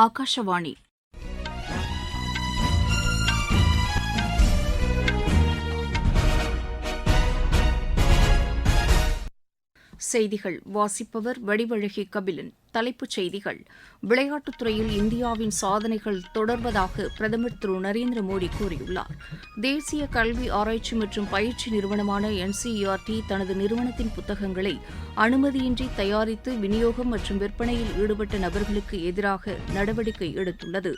ஆகாஷவாணி செய்திகள். வாசிப்பவர் வடிவழகி கபிலன். தலைப்புச் செய்திகள். விளையாட்டுத் துறையில் இந்தியாவின் சாதனைகள் தொடர்வதாக பிரதமர் திரு நரேந்திர மோடி கூறியுள்ளார். தேசிய கல்வி ஆராய்ச்சி மற்றும் பயிற்சி நிறுவனமான என்சிஇஆர்டி தனது நிறுவனத்தின் புத்தகங்களை அனுமதியின்றி தயாரித்து விநியோகம் மற்றும் விற்பனையில் ஈடுபட்ட நபர்களுக்கு எதிராக நடவடிக்கை எடுத்துள்ளது.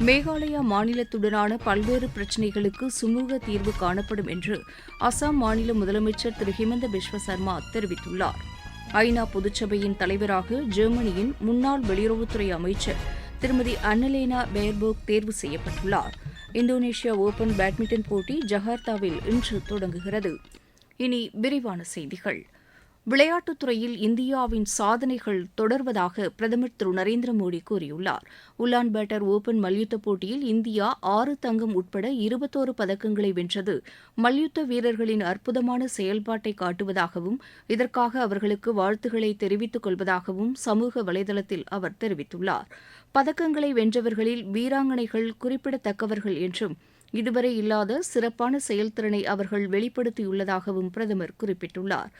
மேகாலயா மாநிலத்துடனான பல்வேறு பிரச்சினைகளுக்கு சுமூக தீர்வு காணப்படும் என்று அசாம் மாநில முதலமைச்சர் திரு ஹிமந்த பிஸ்வ சர்மா தெரிவித்துள்ளார். ஐநா பொதுச்சபையின் தலைவராக ஜெர்மனியின் முன்னாள் வெளியுறவுத்துறை அமைச்சர் திருமதி அன்னலேனா பேர்போக் தேர்வு செய்யப்பட்டுள்ளார். இந்தோனேஷியா ஓபன் பேட்மிண்டன் போட்டி ஜகார்த்தாவில் இன்று தொடங்குகிறது. இனி விரிவான செய்திகள். விளையாட்டுத் துறையில் இந்தியாவின் சாதனைகள் தொடர்வதாக பிரதமர் திரு. நரேந்திர மோடி கூறியுள்ளார். உலான் பேட்டர் ஓபன் மல்யுத்த போட்டியில் இந்தியா ஆறு தங்கம் உட்பட இருபத்தோரு பதக்கங்களை வென்றது. மல்யுத்த வீரர்களின் அற்புதமான செயல்பாட்டை காட்டுவதாகவும் இதற்காக அவர்களுக்கு வாழ்த்துக்களை தெரிவித்துக் கொள்வதாகவும் சமூக வலைதளத்தில் அவர் தெரிவித்துள்ளார். பதக்கங்களை வென்றவர்களில் வீராங்கனைகள் குறிப்பிடத்தக்கவர்கள் என்றும் இதுவரை இல்லாத சிறப்பான செயல்திறனை அவர்கள் வெளிப்படுத்தியுள்ளதாகவும் பிரதமர் குறிப்பிட்டுள்ளார்.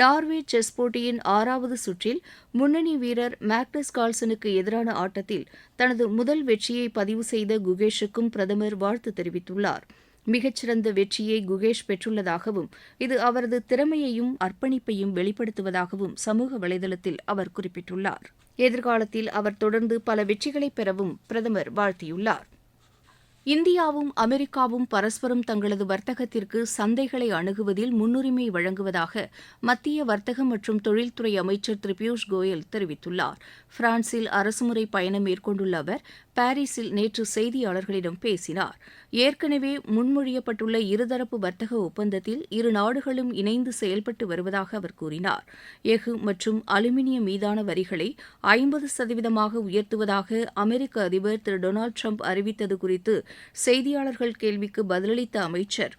நார்வே செஸ் போட்டியின் ஆறாவது சுற்றில் முன்னணி வீரர் மேக்னஸ் கால்சனுக்கு எதிரான ஆட்டத்தில் தனது முதல் வெற்றியை பதிவு செய்த குகேஷுக்கும் பிரதமர் வாழ்த்து தெரிவித்துள்ளார். மிகச்சிறந்த வெற்றியை குகேஷ் பெற்றுள்ளதாகவும் இது அவரது திறமையையும் அர்ப்பணிப்பையும் வெளிப்படுத்துவதாகவும் சமூக வலைதளத்தில் அவர் குறிப்பிட்டுள்ளார். எதிர்காலத்தில் அவர் தொடர்ந்து பல வெற்றிகளை பெறவும் பிரதமர் வாழ்த்தியுள்ளார். இந்தியாவும் அமெரிக்காவும் பரஸ்பரம் தங்களது வர்த்தகத்திற்கு சந்தைகளை அணுகுவதில் முன்னுரிமை வழங்குவதாக மத்திய வர்த்தகம் மற்றும் தொழில்துறை அமைச்சர் திரு பியூஷ் கோயல் தெரிவித்துள்ளார். பிரான்சில் அரசுமுறை பயணம் மேற்கொண்டுள்ள அவர் பாரிஸில் நேற்று செய்தியாளர்களிடம் பேசினார். ஏற்கனவே முன்மொழியப்பட்டுள்ள இருதரப்பு வர்த்தக ஒப்பந்தத்தில் இரு நாடுகளும் இணைந்து செயல்பட்டு வருவதாக அவர் கூறினார். எஃகு மற்றும் அலுமினியம் மீதான வரிகளை ஐம்பது சதவீதமாக உயர்த்துவதாக அமெரிக்க அதிபர் திரு டொனால்டு ட்ரம்ப் அறிவித்தது குறித்து செய்தியாளர்கள் கேள்விக்கு பதிலளித்த அமைச்சர்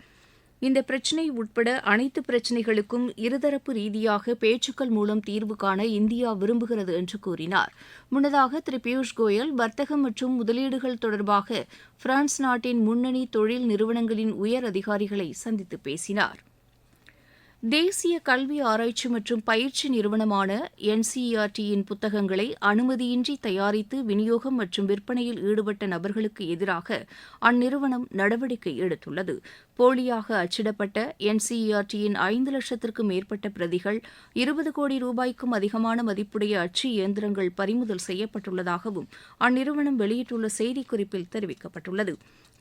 இந்த பிரச்சினை உட்பட அனைத்து பிரச்சினைகளுக்கும் இருதரப்பு ரீதியாக பேச்சுக்கள் மூலம் தீர்வு காண இந்தியா விரும்புகிறது என்று கூறினார். முன்னதாக திரு பியூஷ் கோயல் வர்த்தகம் மற்றும் முதலீடுகள் தொடர்பாக பிரான்ஸ் நாட்டின் முன்னணி தொழில் நிறுவனங்களின் உயர் அதிகாரிகளை சந்தித்து பேசினார். தேசிய கல்வி ஆராய்ச்சி மற்றும் பயிற்சி நிறுவனமான என்சிஇஆர்டியின் புத்தகங்களை அனுமதியின்றி தயாரித்து விநியோகம் மற்றும் விற்பனையில் ஈடுபட்ட நபர்களுக்கு எதிராக அந்நிறுவனம் நடவடிக்கை எடுத்துள்ளது. போலியாக அச்சிடப்பட்ட என்சிஇஆர்டியின் ஐந்து லட்சத்திற்கும் மேற்பட்ட பிரதிகள் இருபது கோடி ரூபாய்க்கும் அதிகமான மதிப்புடைய அச்சு இயந்திரங்கள் பறிமுதல் செய்யப்பட்டுள்ளதாகவும் அந்நிறுவனம் வெளியிட்டுள்ள செய்திக்குறிப்பில் தெரிவிக்கப்பட்டுள்ளது.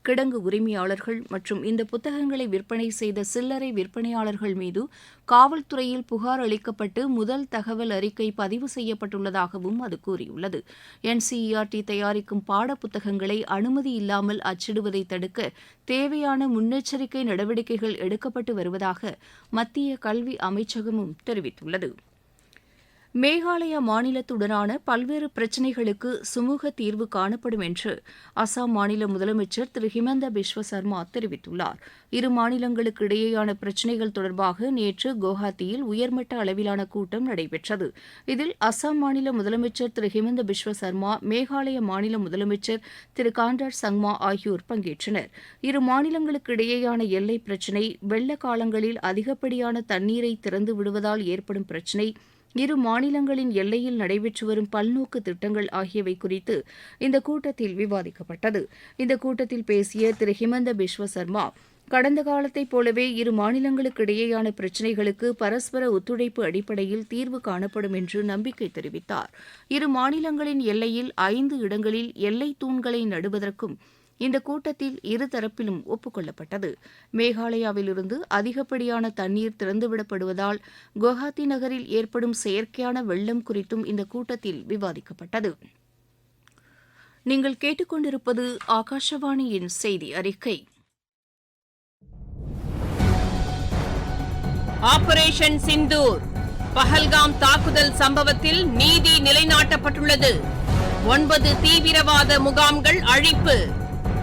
கிடங்கு உரிமையாளர்கள் மற்றும் இந்த புத்தகங்களை விற்பனை செய்த சில்லறை விற்பனையாளர்கள் மீது காவல்துறையில் புகார் அளிக்கப்பட்டு முதல் தகவல் அறிக்கை பதிவு செய்யப்பட்டுள்ளதாகவும் அது கூறியுள்ளது. என்சிஇஆர்டி தயாரிக்கும் பாடப்புத்தகங்களை அனுமதி இல்லாமல் அச்சிடுவதை தடுக்க தேவையான முன்னெச்சரிக்கை நடவடிக்கைகள் எடுக்கப்பட்டு வருவதாக மத்திய கல்வி அமைச்சகமும் தெரிவித்துள்ளது. மேகாலயா மாநிலத்துடனான பல்வேறு பிரச்சினைகளுக்கு சுமூக தீர்வு காணப்படும் என்று அசாம் மாநில முதலமைச்சர் திரு ஹிமந்த பிஸ்வ சர்மா தெரிவித்துள்ளார். இரு மாநிலங்களுக்கு இடையேயான பிரச்சினைகள் தொடர்பாக நேற்று குவஹாத்தியில் உயர்மட்ட அளவிலான கூட்டம் நடைபெற்றது. இதில் அசாம் மாநில முதலமைச்சர் திரு ஹிமந்த பிஸ்வ சர்மா மேகாலய மாநில முதலமைச்சர் திரு கான்ராட் சங்மா ஆகியோர் பங்கேற்றனர். இரு மாநிலங்களுக்கு இடையேயான எல்லை பிரச்சினை வெள்ள காலங்களில் அதிகப்படியான தண்ணீரை திறந்து விடுவதால் ஏற்படும் பிரச்சினை இரு மாநிலங்களின் எல்லையில் நடைபெற்று வரும் பல்நோக்கு திட்டங்கள் ஆகியவை குறித்து இந்த கூட்டத்தில் விவாதிக்கப்பட்டது. இந்த கூட்டத்தில் பேசிய திரு ஹிமந்த பிஸ்வ சர்மா கடந்த காலத்தைப் போலவே இரு மாநிலங்களுக்கு இடையேயான பிரச்சினைகளுக்கு பரஸ்பர ஒத்துழைப்பு அடிப்படையில் தீர்வு காணப்படும் என்று நம்பிக்கை தெரிவித்தார். இரு மாநிலங்களின் எல்லையில் ஐந்து இடங்களில் எல்லை தூண்களை நடுவதற்கும் இந்த கூட்டத்தில் இருதரப்பிலும் ஒப்புக்கொள்ளப்பட்டது. மேகாலயாவிலிருந்து அதிகப்படியான தண்ணீர் திறந்துவிடப்படுவதால் குவஹாத்தி நகரில் ஏற்படும் செயற்கையான வெள்ளம் குறித்தும் இந்த கூட்டத்தில் விவாதிக்கப்பட்டது. நீங்கள் கேட்டுக்கொண்டிருப்பது ஆகாஷவாணியின் செய்தி அறிக்கை. ஆபரேஷன் சிந்தூர் பஹல்காம் தாக்குதல் சம்பவத்தில் நீதி நிலைநாட்டப்பட்டுள்ளது. ஒன்பது தீவிரவாத முகாம்கள் அழிப்பு.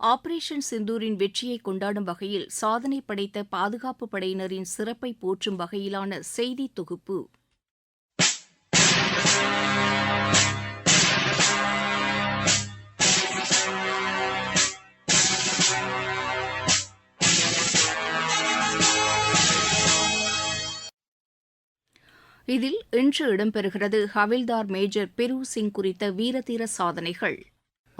ஆபரேஷன் சிந்தூரின் வெற்றியை கொண்டாடும் வகையில் சாதனை படைத்த பாதுகாப்பு படையினரின் சிறப்பை போற்றும் வகையிலான செய்தி தொகுப்பு. இதில் இன்று இடம்பெறுகிறது ஹவில்தார் மேஜர் பெரு சிங் குறித்த வீரதீர சாதனைகள்.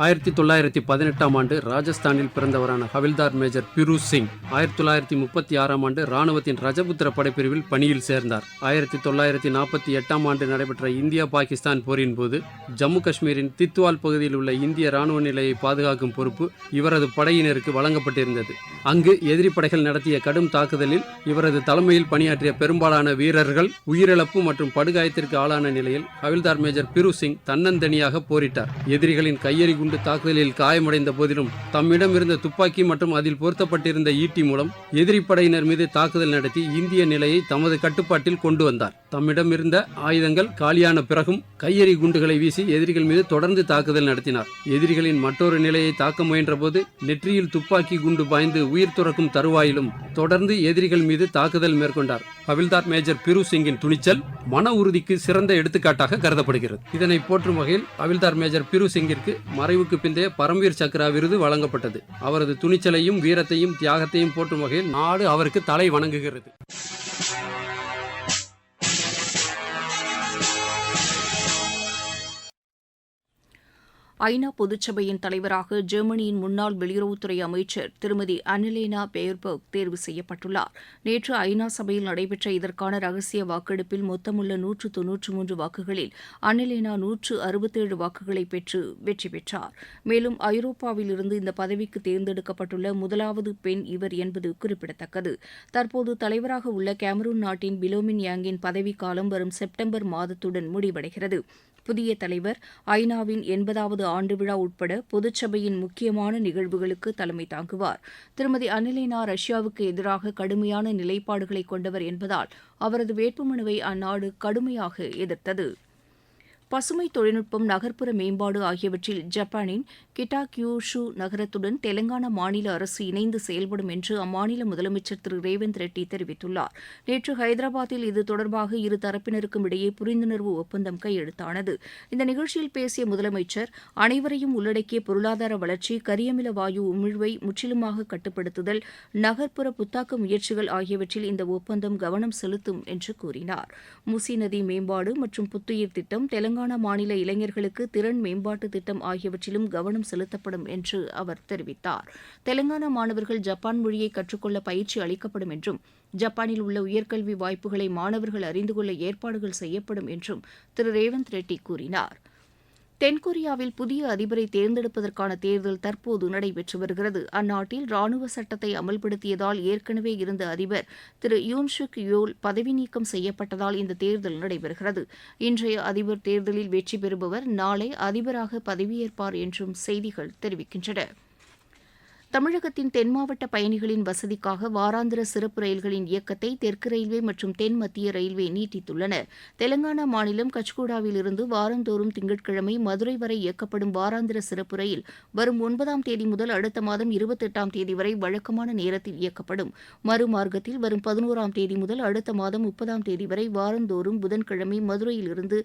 ஆயிரத்தி தொள்ளாயிரத்தி பதினெட்டாம் ஆண்டு ராஜஸ்தானில் பிறந்தவரான ஹவில்தார் மேஜர் பிரூஸ் சிங். ஆயிரத்தி தொள்ளாயிரத்தி முப்பத்தி ஆறாம் ஆண்டு ராணுவத்தின் ரஜபுத்திர படைப்பிரிவில் பணியில் சேர்ந்தார். ஆயிரத்தி தொள்ளாயிரத்தி நாற்பத்தி எட்டாம் ஆண்டு நடைபெற்ற இந்தியா பாகிஸ்தான் போரின் போது ஜம்மு காஷ்மீரின் தித்வால் பகுதியில் உள்ள இந்திய ராணுவ நிலையை பாதுகாக்கும் பொறுப்பு இவரது படையினருக்கு வழங்கப்பட்டிருந்தது. அங்கு எதிரி படைகள் நடத்திய கடும் தாக்குதலில் இவரது தலைமையில் பணியாற்றிய பெரும்பாலான வீரர்கள் உயிரிழப்பு மற்றும் படுகாயத்திற்கு ஆளான நிலையில் ஹவில்தார் மேஜர் பிரு சிங் தன்னந்தனியாக போரிட்டார். எதிரிகளின் கையெறி குண்டு தாக்குதலில் காயமடைந்த போதிலும் தம்மிடம் இருந்த துப்பாக்கி மற்றும் அதில் பொருத்தப்பட்டிருந்த ஈட்டி மூலம் எதிரி படையினர் மீது தாக்குதல் நடத்தி இந்திய நிலையை தமது கட்டுப்பாட்டில் கொண்டு வந்தார். தம்மிடம் இருந்த ஆயுதங்கள் காலியான பிறகும் கையெறி குண்டுகளை வீசி எதிரிகள் மீது தொடர்ந்து தாக்குதல் நடத்தினார். எதிரிகளின் மற்றொரு நிலையை தாக்க முயன்றபோது நெற்றியில் துப்பாக்கி குண்டு பாய்ந்து உயிர் துறக்கும் தருவாயிலும் தொடர்ந்து எதிரிகள் மீது தாக்குதல் மேற்கொண்டார். ஹவில்தார் மேஜர் பிரு சிங்கின் துணிச்சல் மன உறுதிக்கு சிறந்த எடுத்துக்காட்டாக கருதப்படுகிறது. இதனை போற்றும் வகையில் ஹவில்தார் மேஜர் பிரு சிங்கிற்கு மறை மறைவுக்கு பிந்தைய பரம்வீர் சக்ரா விருது வழங்கப்பட்டது. அவரது துணிச்சலையும் வீரத்தையும் தியாகத்தையும் போற்றும் வகையில் நாடு அவருக்கு தலை வணங்குகிறது. ஐநா பொதுச்சபையின் தலைவராக ஜெர்மனியின் முன்னாள் வெளியுறவுத்துறை அமைச்சர் திருமதி அன்னலேனா பேர்பர்க் தேர்வு செய்யப்பட்டுள்ளார். நேற்று ஐநா சபையில் நடைபெற்ற இதற்கான ரகசிய வாக்கெடுப்பில் மொத்தமுள்ள நூற்று தொன்னூற்று மூன்று வாக்குகளில் அன்னலேனா நூற்று அறுபத்தேழு வாக்குகளை பெற்று வெற்றி பெற்றார். மேலும் ஐரோப்பாவில் இருந்து இந்த பதவிக்கு தேர்ந்தெடுக்கப்பட்டுள்ள முதலாவது பெண் இவர் என்பது குறிப்பிடத்தக்கது. தற்போது தலைவராக உள்ள கேமரூன் நாட்டின் பிலோமின் யாங்கின் பதவிக்காலம் வரும் செப்டம்பர் மாதத்துடன் முடிவடைகிறது. புதிய தலைவர் ஐநாவின் எண்பதாவது ஆண்டு விழா உட்பட பொதுச்சபையின் முக்கியமான நிகழ்வுகளுக்கு தலைமை தாங்குவார். திருமதி அனிலினா ரஷ்யாவுக்கு எதிராக கடுமையான நிலைப்பாடுகளை கொண்டவர் என்பதால் அவரது வேட்புமனுவை அந்நாடு கடுமையாக எதிர்த்தது. பசுமை தொழில்நுட்பம் நகர்ப்புற மேம்பாடு ஆகியவற்றில் ஜப்பானின் கிட்டாக்யூஷு நகரத்துடன் தெலங்கானா மாநில அரசு இணைந்து செயல்படும் என்று அம்மாநில முதலமைச்சர் திரு. ரேவந்த் ரெட்டி தெரிவித்துள்ளார். நேற்று ஹைதராபாத்தில் இது தொடர்பாக இரு தரப்பினருக்கும் இடையே புரிந்துணர்வு ஒப்பந்தம் கையெழுத்தானது. இந்த நிகழ்ச்சியில் பேசிய முதலமைச்சர் அனைவரையும் உள்ளடக்கிய பொருளாதார வளர்ச்சி கரியமில வாயு உமிழ்வை முற்றிலுமாக கட்டுப்படுத்துதல் நகர்ப்புற புத்தாக்க முயற்சிகள் ஆகியவற்றில் இந்த ஒப்பந்தம் கவனம் செலுத்தும் என்று கூறினார். முசி நதி மேம்பாடு மற்றும் புத்துயிர் திட்டம் தெலங்கானா தெலங்கானா மாநில இளைஞர்களுக்கு திறன் மேம்பாட்டு திட்டம் ஆகியவற்றிலும் கவனம் செலுத்தப்படும் என்று அவர் தெரிவித்தார். தெலங்கானா மாணவர்கள் ஜப்பான் மொழியை கற்றுக்கொள்ள பயிற்சி அளிக்கப்படும் என்றும் ஜப்பானில் உள்ள உயர்கல்வி வாய்ப்புகளை மாணவர்கள் அறிந்து கொள்ள ஏற்பாடுகள் செய்யப்படும் என்றும் திரு. ரேவந்த் ரெட்டி கூறினார். தென்கொரியாவில் புதிய அதிபரை தேர்ந்தெடுப்பதற்கான தேர்தல் தற்போது நடைபெற்று வருகிறது. அந்நாட்டில் ராணுவ சட்டத்தை அமல்படுத்தியதால் ஏற்கனவே இருந்த அதிபர் திரு யூன்ஷுக் யோல் பதவி நீக்கம் செய்யப்பட்டதால் இந்த தேர்தல் நடைபெறுகிறது. இன்றைய அதிபர் தேர்தலில் வெற்றி பெறுபவர் நாளை அதிபராக பதவியேற்பார் என்றும் செய்திகள் தெரிவிக்கின்றன. தமிழகத்தின் தென் மாவட்ட பயணிகளின் வசதிக்காக வாராந்திர சிறப்பு ரயில்களின் இயக்கத்தை தெற்கு ரயில்வே மற்றும் தென் மத்திய ரயில்வே நீட்டித்துள்ளன. தெலங்கானா மாநிலம் கச்கூடாவில் இருந்து வாரந்தோறும் திங்கட்கிழமை மதுரை வரை இயக்கப்படும் வாராந்திர சிறப்பு ரயில் வரும் ஒன்பதாம் தேதி முதல் அடுத்த மாதம் இருபத்தெட்டாம் தேதி வரை வழக்கமான நேரத்தில் இயக்கப்படும். மறுமார்க்கத்தில் வரும் பதினோராம் தேதி முதல் அடுத்த மாதம் முப்பதாம் தேதி வரை வாரந்தோறும் புதன்கிழமை மதுரையில் இருந்து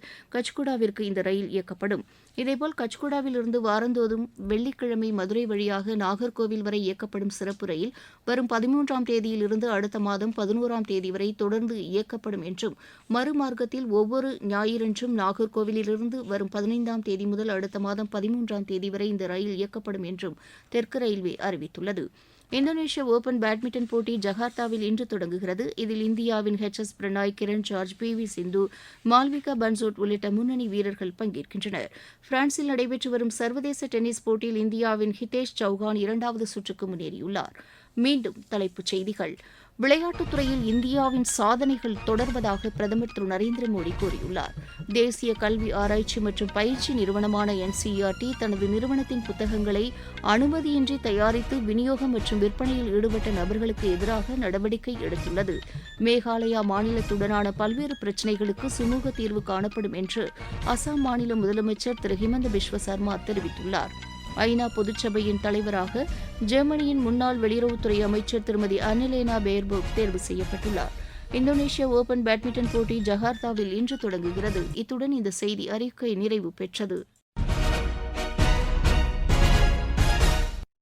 இந்த ரயில் இயக்கப்படும். இதேபோல் கச்குடாவில் இருந்து வாரந்தோறும் வெள்ளிக்கிழமை மதுரை வழியாக நாகர்கோவில் வரை இயக்கப்படும் சிறப்பு ரயில் வரும் பதிமூன்றாம் தேதியிலிருந்து அடுத்த மாதம் பதினோராம் தேதி வரை தொடர்ந்து இயக்கப்படும் என்றும் மறுமார்க்கத்தில் ஒவ்வொரு ஞாயிறன்றும் நாகர்கோவிலிருந்து வரும் பதினைந்தாம் தேதி முதல் அடுத்த மாதம் பதிமூன்றாம் தேதி வரை இந்த ரயில் இயக்கப்படும் என்றும் தெற்கு ரயில்வே அறிவித்துள்ளது. இந்தோனேஷிய ஓபன் பேட்மிண்டன் போட்டி ஜகார்த்தாவில் இன்று தொடங்குகிறது. இதில் இந்தியாவின் H S Prannoy Kiran George P V Sindhu Malvika Bansod உள்ளிட்ட முன்னணி வீரர்கள் பங்கேற்கின்றனர். பிரான்சில் நடைபெற்று வரும் சர்வதேச டென்னிஸ் போட்டியில் இந்தியாவின் ஹிதேஷ் சௌஹான் இரண்டாவது சுற்றுக்கு முன்னேறியுள்ளார். மீண்டும் தலைப்புச் செய்திகள். விளையாட்டுத் துறையில் இந்தியாவின் சாதனைகள் தொடர்வதாக பிரதமர் திரு நரேந்திர மோடி கூறியுள்ளார். தேசிய கல்வி ஆராய்ச்சி மற்றும் பயிற்சி நிறுவனமான என்சிஇஆர்டி தனது நிறுவனத்தின் புத்தகங்களை அனுமதியின்றி தயாரித்து விநியோகம் மற்றும் விற்பனையில் ஈடுபட்ட நபர்களுக்கு எதிராக நடவடிக்கை எடுத்துள்ளது. மேகாலயா மாநிலத்துடனான பல்வேறு பிரச்சினைகளுக்கு சுமூக தீர்வு காணப்படும் என்று அசாம் மாநில முதலமைச்சர் திரு ஹிமந்த பிஸ்வ சர்மா தெரிவித்துள்ளார். ஐநா பொதுச்சபையின் தலைவராக ஜெர்மனியின் முன்னாள் வெளியுறவுத்துறை அமைச்சர் திருமதி அனிலேனா பேர்போக் தேர்வு செய்யப்பட்டுள்ளார். இந்தோனேஷிய ஓபன் பேட்மிண்டன் போட்டி ஜகார்த்தாவில் இன்று தொடங்குகிறது. இத்துடன் இந்த செய்தி அறிக்கை நிறைவு பெற்றது.